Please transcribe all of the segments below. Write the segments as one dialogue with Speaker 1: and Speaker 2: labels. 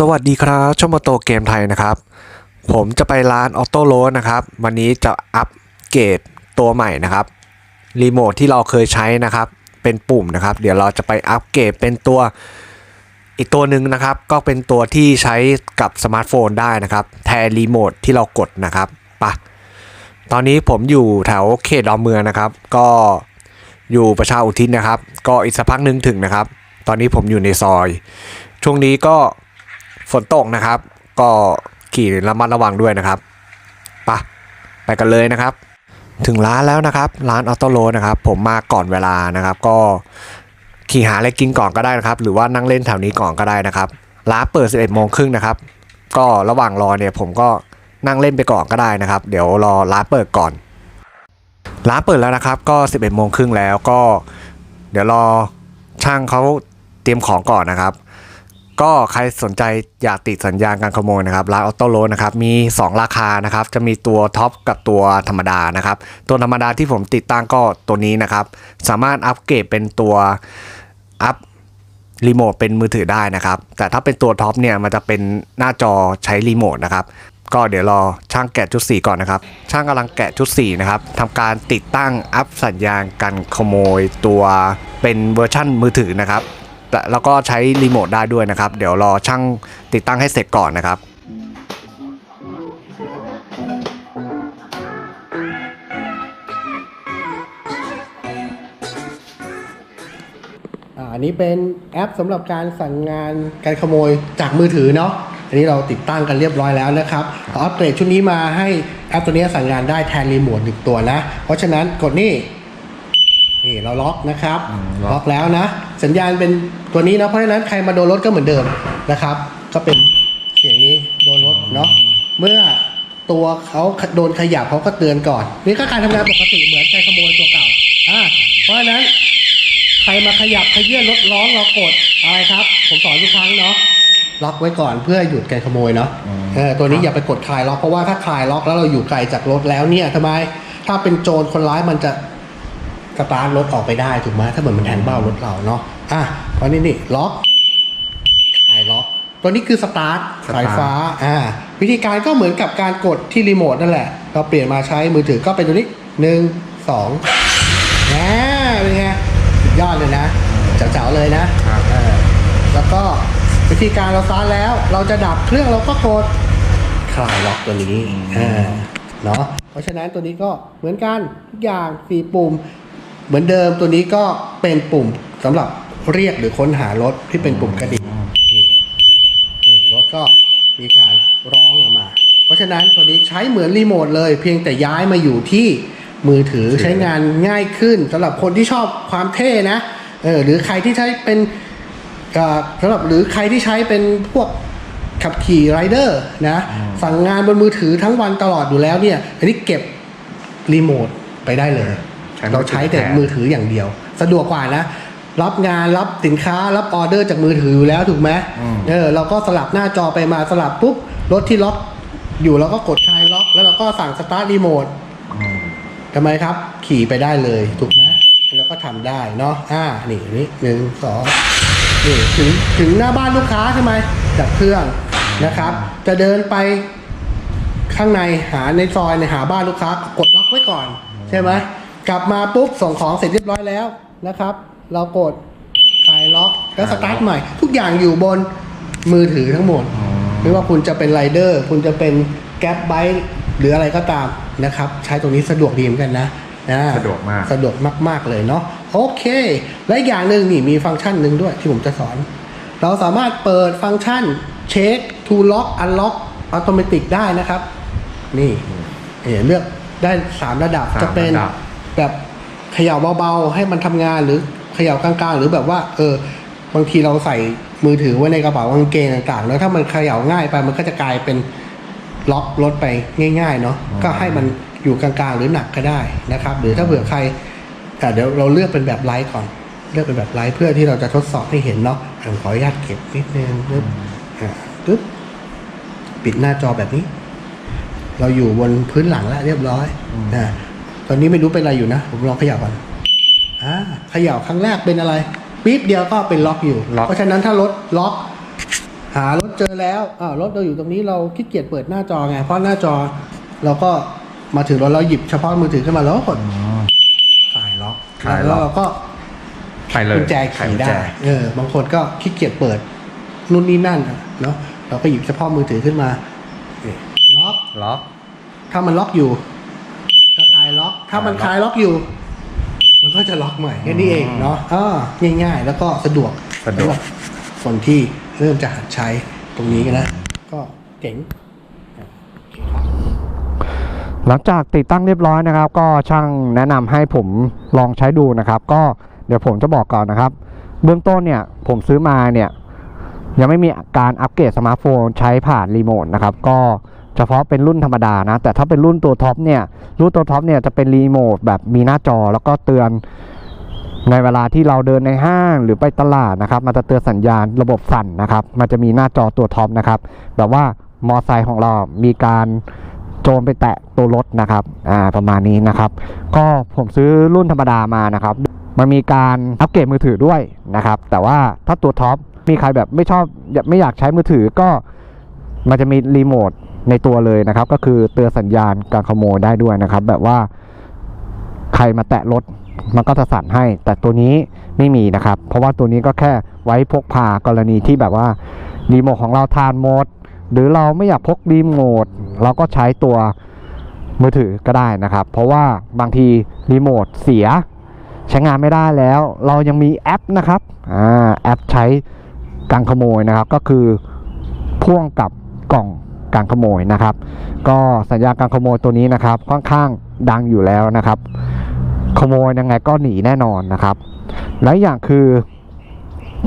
Speaker 1: สวัสดีครับช่องมาโตเกมไทยนะครับ ผมจะไปร้านออโต้โรดนะครับ วันนี้จะอัปเกรดตัวใหม่นะครับรีโมทที่เราเคยใช้นะครับ เป็นปุ่มนะครับ เดี๋ยวเราจะไปอัปเกรดเป็นตัวอีกตัวหนึ่งนะครับ ก็เป็นตัวที่ใช้กับสมาร์ทโฟนได้นะครับ แทนรีโมทที่เรากดนะครับไปะตอนนี้ผมอยู่แถวเขตดอนเมืองนะครับ ก็อยู่ประชาอุทิศนะครับ ก็อีกสักพักหนึงถึงนะครับ ตอนนี้ผมอยู่ในซอย ช่วงนี้ก็ ฝนตกนะครับ ก็ขี่ระมัดระวังด้วยนะครับไปะไปกันเลยนะครับ ถึงร้านแล้วนะครับ ร้านออโตโรนะครับ ผมมาก่อนเวลานะครับ ก็ขี่หาอะไรกินก่อนก็ได้นะครับ หรือว่านั่งเล่นแถวนี้ก่อนก็ได้นะครับร้านเปิด 11โมงครึ่งนะครับ ก็ระหว่างรอเนี่ยผมก็นั่งเล่นไปก่อนก็ได้นะครับ เดี๋ยวรอร้านเปิดก่อน ร้านเปิดแล้วนะครับ ก็ 11โมงครึ่งแล้วก็ เดี๋ยวรอช่างเขาเตรียมของก่อนนะครับ ก็ใครสนใจอยากติดสัญญาณการขโมยนะครับร้านออโต้โรนะครับมี 2 ราคานะครับจะมีตัวท็อปกับตัวธรรมดานะครับตัวธรรมดาที่ผมติดตั้งก็ตัวนี้นะครับ สามารถอัปเกรดเป็นตัวอัพรีโมทเป็นมือถือได้นะครับ แต่ถ้าเป็นตัวท็อปเนี่ยมันจะเป็นหน้าจอใช้รีโมทนะครับก็เดี๋ยวรอช่างแกะชุดสีก่อนนะครับ ช่างกำลังแกะชุดสีนะครับทำการติดตั้งอัพสัญญาณกันขโมยตัวเป็นเวอร์ชั่นมือถือนะครับ แล้วก็ใช้รีโมทได้ด้วยนะครับ เดี๋ยวรอช่างติดตั้งให้เสร็จก่อนนะครับ
Speaker 2: อันนี้เป็นแอปสำหรับการสั่งงานการขโมยจากมือถือเนาะอันนี้เราติดตั้งกันเรียบร้อยแล้วนะครับอาอัปเกรดชุดนี้มาให้แอปตัวนี้สั่งงานได้แทนรีโมทหนึ่งตัวนะ เพราะฉะนั้นกดนี่ นี่เราล็อกนะครับล็อกแล้วนะ สัญญาณเป็นตัวนี้นะเพราะฉะนั้นใครมาโดนรถก็เหมือนเดิมนะครับ ก็เป็นเสียงนี้โดนรถเนาะเมื่อตัวเขาโดนขยับเขาก็เตือนก่อนนี่ก็การทำงานปกติเหมือนการขโมยตัวเก่าอ่าเพราะฉะนั้น ใครมาขยับขยื่นรถร้องเรากดอะไรครับ ผมสอนทุกครั้งเนาะล็อกไว้ก่อนเพื่อหยุดการขโมยเนาะเออตัวนี้อย่าไปกดคลายล็อกเพราะว่าถ้าคลายล็อกแล้วเราอยู่ไกลจากรถแล้วเนี่ยทำไมถ้าเป็นโจรคนร้ายมันจะ สตาร์ทรถออกไปได้ถูกไหมถ้าเหมือนมันแทนเบ้ารถเราเนาะอะเพราะนี่นี่ล็อกคลายล็อก ตัวนี้คือสตาร์ทสายฟ้าอ่าวิธีการก็เหมือนกับการกดที่รีโมทนั่นแหละ เราเปลี่ยนมาใช้มือถือก็เป็นตัวนี้หนึ่งสองแหมเป็นไงสุดยอดเลยนะเจ๋วๆเลยนะเออแล้วก็วิธีการเราซ้านแล้ว เราจะดับเครื่องเราก็กดคลายล็อกตัวนี้เออเนาะเพราะฉะนั้นตัวนี้ก็เหมือนกันทุกอย่างสี่ปุ่ม เหมือนเดิมตัวนี้ก็เป็นปุ่มสำหรับเรียกหรือค้นหารถที่เป็นปุ่มกระดิ่งนี่นี่รถก็มีการร้องออกมา เพราะฉะนั้นตัวนี้ใช้เหมือนรีโมทเลย เพียงแต่ย้ายมาอยู่ที่มือถือใช้งานง่ายขึ้นสำหรับคนที่ชอบความเท่นะเออหรือใครที่ใช้เป็นเอ่อสำหรับหรือใครที่ใช้เป็นพวกขับขี่ไรเดอร์นะสั่งงานบนมือถือทั้งวันตลอดอยู่แล้วเนี่ยอันนี้เก็บรีโมทไปได้เลย
Speaker 3: ใช้มือถือ
Speaker 2: เราใช้แต่
Speaker 3: แทน
Speaker 2: มือถืออย่างเดียว สะดวกกว่านะ รับงานรับสินค้ารับออเดอร์จากมือถืออยู่แล้วถูกไหมเออเราก็สลับหน้าจอไปมาสลับปุ๊บรถที่ล็อกอยู่เราก็กดคลายล็อก แล้วเราก็สั่งสตาร์ทรีโมททำไมครับ ขี่ไปได้เลยถูกไหมแล้วก็ทำได้เนาะอ่านี่นี่หนึ่งสองนี่ถึงถึงหน้าบ้านลูกค้าใช่ไหมดับเครื่องนะครับ จะเดินไปข้างในหาในซอยในยหาบ้านลูกค้ากดล็อกไว้ก่อน ใช่ไหม กลับมาปุ๊บส่งของเสร็จเรียบร้อยแล้วนะครับ เรากดคลายล็อกแล้วสตาร์ทใหม่ ทุกอย่างอยู่บนมือถือทั้งหมด ไม่ว่าคุณจะเป็นไรเดอร์คุณจะเป็นแก๊ปไบค์หรืออะไรก็ตามนะครับ ใช้ตรงนี้สะดวกดีเหมือนกันนะนะ
Speaker 3: สะดวกมาก
Speaker 2: สะดวกมาก ๆ เลยเนาะโอเค และอีกอย่างหนึ่งนี่มีฟังก์ชันหนึ่งด้วยที่ผมจะสอน เราสามารถเปิดฟังก์ชันเช็ค to lock unlock automatic ได้นะครับ นี่เห็นเลือกได้สามระดับ
Speaker 3: สาม
Speaker 2: จะเป็น
Speaker 3: ระดับ
Speaker 2: แบบเขย่าเบาๆ ให้มันทำงานหรือเขย่ากลางๆ หรือแบบว่า เออบางทีเราใส่มือถือไว้ในกระเป๋ากางเกงต่างๆ แล้วถ้ามันเขย่าง่ายไปมันก็จะกลายเป็นล็อกรถไปง่ายๆเนาะก็ให้มันอยู่กลางๆ หรือหนักก็ได้นะครับ หรือถ้าเผื่อใครอะเดี๋ยวเราเลือกเป็นแบบไลท์ก่อน เลือกเป็นแบบไลท์เพื่อที่เราจะทดสอบให้เห็นเนาะอะขออนุญาตเก็บนิดนึงปึ๊บอะปึ๊บปิดหน้าจอแบบนี้ เราอยู่บนพื้นหลังแล้วเรียบร้อยอ่า ตอนนี้ไม่รู้เป็นอะไรอยู่นะ ผมลองเขย่าก่อนอ่าเขย่าครั้งแรกเป็นอะไรปี๊บเดียวก็เป็นล็อกอยู่
Speaker 3: ล็อก
Speaker 2: เพราะฉะนั้นถ้ารถล็อก หารถเจอแล้วอ่ารถเราอยู่ตรงนี้เราขี้เกียจเปิดหน้าจอไง เพราะหน้าจอเราก็มาถึงรถเราหยิบเฉพาะมือถือขึ้นมาแล้วก็กดคลายล็อก
Speaker 1: คลายล็อก
Speaker 2: แล้วเราก็
Speaker 1: ไปเลย
Speaker 2: กุญแจ
Speaker 1: ไข
Speaker 2: ขี่
Speaker 1: กุญ
Speaker 2: ได้
Speaker 1: แจ
Speaker 2: เออ บางคนก็ขี้เกียจเปิดนู่นนี่นั่นอะเนาะเราก็หยิบเฉพาะมือถือขึ้นมานี่ล็อก
Speaker 1: ล็อก
Speaker 2: ถ้ามันล็อกอยู่ก็คลายล็อก ถ้ามันคลายล็อกอยู่ มันก็จะล็อกใหม่แค่นี้เองเนาะอ่าง่ายๆ แล้วก็สะดวก
Speaker 1: สะดวกำ
Speaker 2: หรับคนที่เริ่มจะหัดใช้ตรงนี้กันนะ ก็เจ๋ง
Speaker 1: หลังจากติดตั้งเรียบร้อยนะครับ ก็ช่างแนะนำให้ผมลองใช้ดูนะครับ ก็เดี๋ยวผมจะบอกก่อนนะครับ เบื้องต้นเนี่ยผมซื้อมาเนี่ยยังไม่มีการอัปเกรดสมาร์ทโฟนใช้ผ่านรีโมทนะครับ ก็ เฉพาะเป็นรุ่นธรรมดานะ แต่ถ้าเป็นรุ่นตัวท็อปเนี่ย รุ่นตัวท็อปเนี่ยจะเป็นรีโมทแบบมีหน้าจอแล้วก็เตือนในเวลาที่เราเดินในห้างหรือไปตลาดนะครับ มันจะเตือนสัญญาณระบบสั่นนะครับ มันจะมีหน้าจอตัวท็อปนะครับ แบบว่ามอไซค์ของเรา มีการโจรไปแตะตัวรถนะครับ อ่า ประมาณนี้นะครับ ก็ผมซื้อรุ่นธรรมดามานะครับ มันมีการอัปเกรดมือถือด้วยนะครับ แต่ว่าถ้าตัวท็อป มีใครแบบไม่ชอบไม่อยากใช้มือถือก็มันจะมีรีโมท ในตัวเลยนะครับ ก็คือเตือนสัญญาณการขโมยได้ด้วยนะครับ แบบว่าใครมาแตะรถมันก็จะสั่นให้ แต่ตัวนี้ไม่มีนะครับ เพราะว่าตัวนี้ก็แค่ไว้พกพากรณีที่แบบว่ารีโมทของเราทานหมด หรือเราไม่อยากพกรีโมทเราก็ใช้ตัวมือถือก็ได้นะครับ เพราะว่าบางทีรีโมทเสีย ใช้งานไม่ได้แล้ว เรายังมีแอปนะครับอ่าแอปใช้การขโมยนะครับ ก็คือพ่วงกับกล่อง การขโมยนะครับ ก็สัญญาการขโมยตัวนี้นะครับ ค่อนข้างดังอยู่แล้วนะครับ ขโมยยังไงก็หนีแน่นอนนะครับและอย่างคือ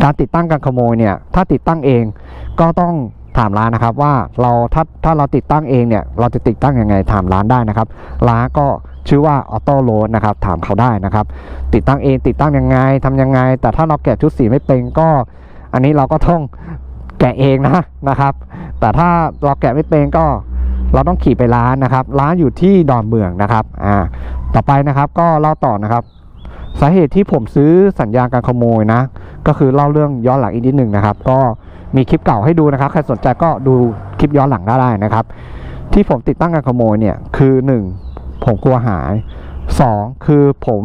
Speaker 1: การติดตั้งการขโมยเนี่ย ถ้าติดตั้งเองก็ต้องถามร้านนะครับว่าเราถ้าถ้าเราติดตั้งเองเนี่ย เราจะติดตั้งยังไงถามร้านได้นะครับ ร้านก็ชื่อว่าออโต้โ a ดนะครับ ถามเขาได้นะครับ ติดตั้งเองติดตั้งยังไงทำยังไง แต่ถ้าเราแกะชุดสีไม่เป็นก็ อันนี้เราก็ต้องแกะเองนะนะครับ แต่ถ้าเราแกะไม่เป็นก็เราต้องขี่ไปร้านนะครับ ร้านอยู่ที่ดอนเมืองนะครับอ่าต่อไปนะครับก็เล่าต่อนะครับ สาเหตุที่ผมซื้อสัญญาการขโมยนะ ก็คือเล่าเรื่องย้อนหลังอีกนิดหนึ่งนะครับ ก็มีคลิปเก่าให้ดูนะครับใครสนใจก็ดูคลิปย้อนหลังได้นะครับ ที่ผมติดตั้งการขโมยเนี่ยคือหนึ่งผมกลัวหายสองคือผม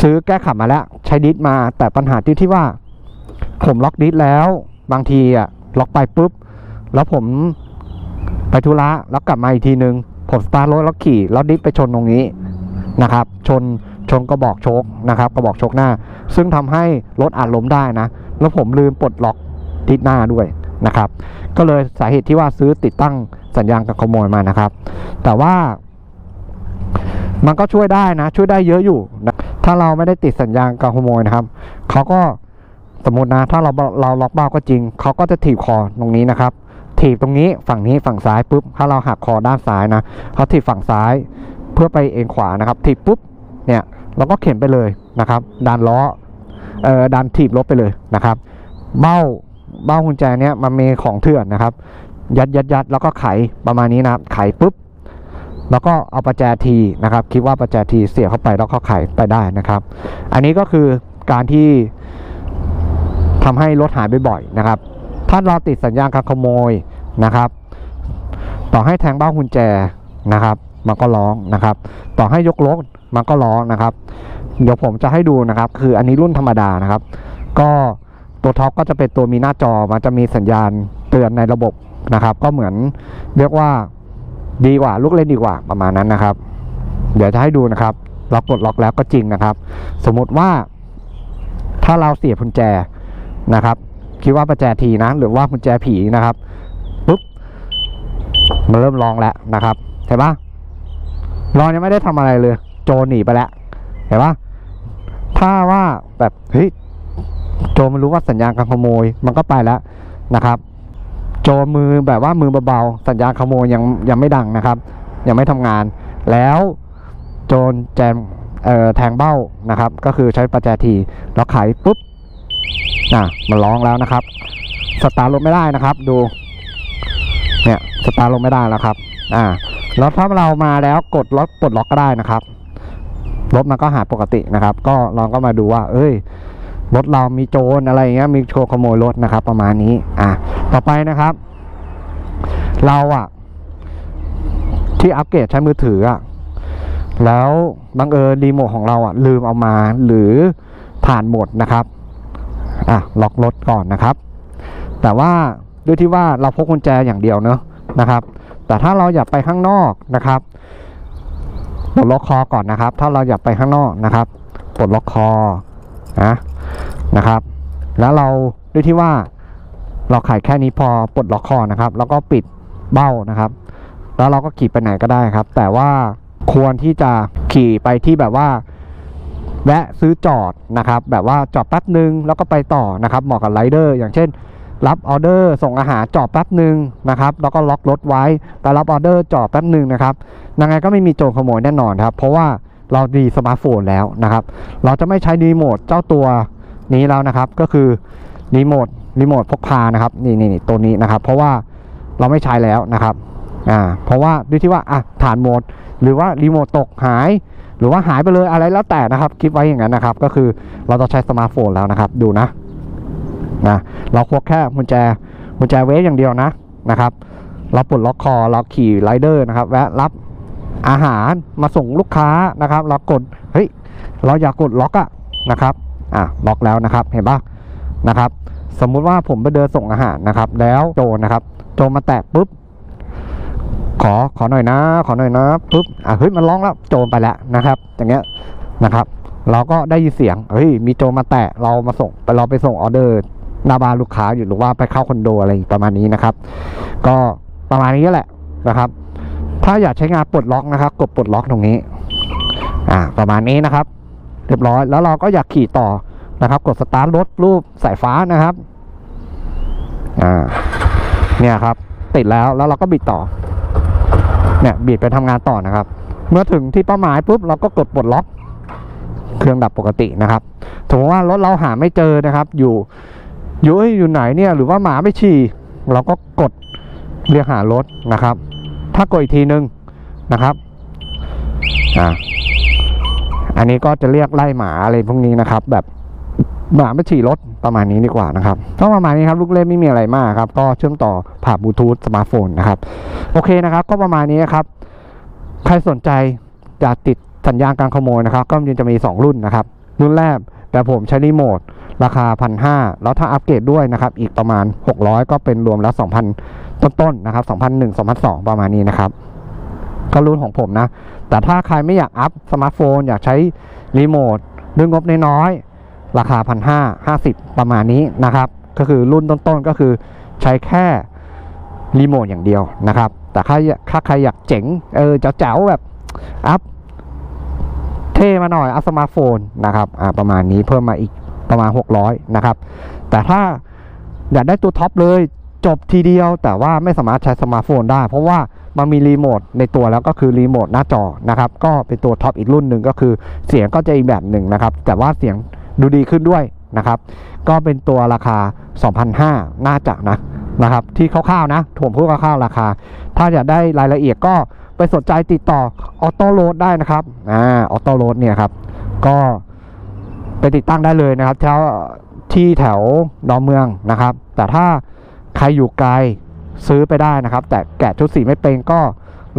Speaker 1: ซื้อแก้ขับมาแล้วใช้ดิสมา แต่ปัญหาที่ที่ว่า ผมล็อกดิสแล้ว บางทีอะ ล็อกไปปุ๊บ แล้วผมไปธุระแล้วกลับมาอีกทีนึง ผมสตาร์ทรถแล้วขี่แล้วดิสไปชนตรงนี้นะครับ ชนชนกระบอกโชคนะครับ กระบอกโชคหน้า ซึ่งทำให้รถอาจล้มได้นะ แล้วผมลืมปลดล็อกดิสหน้าด้วยนะครับ ก็เลยสาเหตุที่ว่าซื้อติดตั้งสัญญาณการขโมยมานะครับ แต่ว่ามันก็ช่วยได้นะ ช่วยได้เยอะอยู่นะถ้าเราไม่ได้ติดสัญญาณการขโมยนะครับเขาก็ สมมตินะถ้าเราเราล็อกเบ้าก็จริงเขาก็จะถีบคอตรงนี้นะครับ ถีบตรงนี้ฝั่งนี้ฝั่งซ้ายปุ๊บถ้าเราหักคอด้านซ้ายนะเขาถีบฝั่งซ้ายเพื่อไปเอ็นขวานะครับ ถีบปุ๊บเนี่ยเราก็เข็นไปเลยนะครับดันล้อเอ่อดันถีบรถไปเลยนะครับเบ้าเบ้ากุญแจเนี้ยมันมีของเถื่อนนะครับ ยัดยัดยัดแล้วก็ไขประมาณนี้นะครับ ไขปุ๊บแล้วก็เอาประแจทีนะครับ คิดว่าประแจทีเสียบเข้าไปแล้วก็ไขไปได้นะครับ อันนี้ก็คือการที่ ทำให้รถหายบ่อยๆนะครับ ถ้าเราติดสัญญาณการขโมยนะครับ ต่อให้แทงเบ้ากุญแจนะครับ มันก็ร้องนะครับ ต่อให้ยกรถมันก็ร้องนะครับ เดี๋ยวผมจะให้ดูนะครับ คืออันนี้รุ่นธรรมดานะครับ ก็ตัวท็อปก็จะเป็นตัวมีหน้าจอมันจะมีสัญญาณเตือนในระบบนะครับ ก็เหมือนเรียกว่าดีกว่าลูกเล่นดีกว่าประมาณนั้นนะครับ เดี๋ยวจะให้ดูนะครับเรากดล็อกแล้วก็จริงนะครับ สมมุติว่าถ้าเราเสียบกุญแจ นะครับ คิดว่าประแจทีนะ หรือว่ากุญแจผีนะครับปุ๊บมันเริ่มร้องแล้วนะครับเห็นปะรอนยังไม่ได้ทำอะไรเลย โจรหนีไปแล้วเห็นปะถ้าว่าแบบเฮ้ยโจรมันรู้ว่าสัญญาณการขโมย มันก็ไปแล้วนะครับ โจรมือแบบว่ามือเบาๆสัญญาณขโมยยังยังไม่ดังนะครับ ยังไม่ทำงาน แล้วโจรแจมเอ่อแทงเบ้านะครับ ก็คือใช้ประแจทีแล้วไขปุ๊บ น่ะมันร้องแล้วนะครับ สตาร์ทรถไม่ได้นะครับ ดู เนี่ยสตาร์ทรถไม่ได้แล้วครับ อ่าแล้วถ้าเรามาแล้วกดล็อกปลดล็อกก็ได้นะครับรถมันก็หายปกตินะครับ ก็ลองก็มาดูว่า เอ้ยรถเรามีโจรอะไรเงี้ยมีโจรขโมยรถนะครับ ประมาณนี้ อะต่อไปนะครับ เราอะที่อัปเกรดใช้มือถืออะแล้วบังเอิญรีโมทของเราอะลืมเอามาหรือผ่านหมดนะครับ อะล็อกรถก่อนนะครับ แต่ว่าด้วยที่ว่าเราพกกุญแจอย่างเดียวเนอะนะครับ แต่ถ้าเราอยากไปข้างนอกนะครับปลดล็อกคอก่อนนะครับ ถ้าเราอยากไปข้างนอกนะครับปลดล็อกคอนะนะครับ แล้วเราด้วยที่ว่าเราขายแค่นี้พอปลดล็อกคอนะครับ แล้วก็ปิดเบ้านะครับ แล้วเราก็ขี่ไปไหนก็ได้ครับ แต่ว่าควรที่จะขี่ไปที่แบบว่า แวะซื้อจอดนะครับ แบบว่าจอดแป๊บหนึ่งแล้วก็ไปต่อนะครับ เหมาะกับไรเดอร์อย่างเช่น รับออเดอร์ส่งอาหารจอดแป๊บหนึ่งนะครับ แล้วก็ล็อกรถไว้ไปรับออเดอร์จอดแป๊บหนึ่งนะครับยังไงก็ไม่มีโจรขโมยแน่นอนครับ เพราะว่าเราดีสมาร์ทโฟนแล้วนะครับ เราจะไม่ใช้รีโมทเจ้าตัวนี้แล้วนะครับ ก็คือรีโมทรีโมทพกพานะครับนี่นี่นี่ตัวนี้นะครับ เพราะว่าเราไม่ใช้แล้วนะครับอ่าเพราะว่าด้วยที่ว่าอะฐานโหมด หรือว่ารีโมทตกหาย หรือว่าหายไปเลยอะไรแล้วแต่นะครับคิดไว้อย่างนั้นนะครับ ก็คือเราต้องใช้สมาร์ทโฟนแล้วนะครับ ดูนะนะเราควกแค่กุญแจกุญแจเวฟอย่างเดียวนะนะครับ เราปลดล็อกคอเราขี่ไรเดอร์นะครับแวะรับอาหารมาส่งลูกค้านะครับ เรากดเฮ้ยเราอยากกดล็อกอะนะครับอะล็อกแล้วนะครับเห็นปะนะครับ สมมุติว่าผมไปเดินส่งอาหารนะครับ แล้วโจนะครับ โจมาแตะปุ๊บ ขอขอหน่อยนะ ขอหน่อยนะปุ๊บอะเฮ้ยมันร้องแล้วโจรไปแล้วนะครับ อย่างเงี้ยนะครับ เราก็ได้ยินเสียงเฮ้ยมีโจมาแตะเรามาส่งไปเราไปส่งออเดอร์หนาบานลูกค้าอยู่หรือว่าไปเข้าคอนโดอะไรประมาณนี้นะครับ ก็ประมาณนี้แหละนะครับ ถ้าอยากใช้งานปลดล็อกนะครับ กดปลดล็อกตรงนี้ อ่า ประมาณนี้นะครับ เรียบร้อยแล้วเราก็อยากขี่ต่อนะครับ กดสตาร์ทรถรูปสายฟ้านะครับอ่าเนี่ยครับ ติดแล้วแล้วเราก็บิดต่อ เนี่ยบีดไปทำงานต่อนะครับ เมื่อถึงที่เป้าหมายปุ๊บเราก็กดปลดล็อก เครื่องดับปกตินะครับสมมติว่ารถเราหาไม่เจอนะครับ อยู่อยู่อ้ยอยู่ไหนเนี่ยหรือว่าหมาไม่ฉี่เราก็กดเรียกหารถนะครับ ถ้ากดอีกทีนึงนะครับอ่าอันนี้ก็จะเรียกไล่หมาอะไรพวกนี้นะครับ แบบ หมาไม่ฉี่รถประมาณนี้ดีกว่านะครับก็ประมาณนี้ครับลูกเล่นไม่มีอะไรมากครับ ก็เชื่อมต่อผ่านบลูทูธสมาร์ทโฟนนะครับ โอเคนะครับ ก็ประมาณนี้นครับ ใครสนใจจะติดสัญญาณการขโมยนะครับ ก็มันจะมี 2 รุ่นนะครับ รุ่นแรกแต่ผมใช้รีโมทราคาพันห้าแล้วถ้าอัปเกรดด้วยนะครับ อีกประมาณ 600 ก็เป็นรวมแล้ว 2,000 ต้นๆนะครับ2,001 2,002 ประมาณนี้นะครับ ก็รุ่นของผมนะ แต่ถ้าใครไม่อยากอัพสมาร์ทโฟน อยากใช้รีโมทด้วยงบน้อยๆ ราคาพันห้าห้าสิบประมาณนี้นะครับ ก็คือรุ่นต้นๆก็คือใช้แค่รีโมทอย่างเดียวนะครับ แต่ถ้าถ้าใครอยากเจ๋งเออเจ๋วๆแบบอัพเท่มาหน่อยอัพสมาร์ทโฟนนะครับอ่าประมาณนี้เพิ่มมาอีกประมาณ 600 นะครับ แต่ถ้าอยากได้ตัวท็อปเลยจบทีเดียว แต่ว่าไม่สามารถใช้สมาร์ทโฟนได้ เพราะว่ามันมีรีโมทในตัวแล้วก็คือรีโมทหน้าจอนะครับ ก็เป็นตัวท็อปอีกรุ่นหนึ่งก็คือเสียงก็จะอีกแบบหนึ่งนะครับ แต่ว่าเสียง ดูดีขึ้นด้วยนะครับ ก็เป็นตัวราคา 2,500 น่าจะนะนะครับ ที่คร่าวๆนะผมพูดคร่าวๆราคา ถ้าอยากได้รายละเอียดก็ไปสนใจติดต่อออโต้โ a ดได้นะครับอ่าออโต้โ a ดเนี่ยครับ ก็ไปติดตั้งได้เลยนะครับแถวที่แถวดอนเมืองนะครับ แต่ถ้าใครอยู่ไกลซื้อไปได้นะครับ แต่แกะชุดสีไม่เป็นก็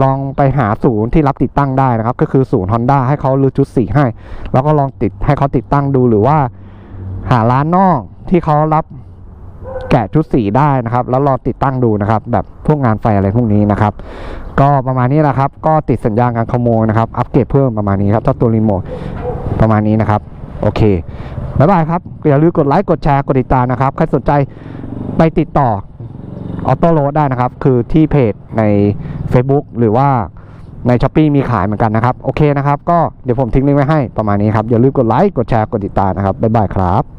Speaker 1: ลองไปหาศูนย์ที่รับติดตั้งได้นะครับ ก็คือศูนย์ Honda ให้เขารื้อชุดสีให้ แล้วก็ลองติดให้เขาติดตั้งดูหรือว่า หาร้านนอกที่เขารับแกะชุดสีได้นะครับ แล้วรอติดตั้งดูนะครับ แบบพวกงานไฟอะไรพวกนี้นะครับ ก็ประมาณนี้แหละครับ ก็ติดสัญญาณการขโมยนะครับ อัปเกรดเพิ่มประมาณนี้ครับเจ้าตัวรีโมทประมาณนี้นะครับ โอเคบ๊ายบายครับ อย่าลืมกดไลค์กดแชร์กดติดตามนะครับ ใครสนใจไปติดต่อ ออโต้โรดได้นะครับ คือที่เพจใน Facebook หรือว่าในช้อปปีมีขายเหมือนกันนะครับ โอเคนะครับ ก็เดี๋ยวผมทิ้งลิงก์ไว้ให้ประมาณนี้ครับ อย่าลืมกดไลค์ กดแชร์ กดติดตามนะครับ บ๊ายบายครับ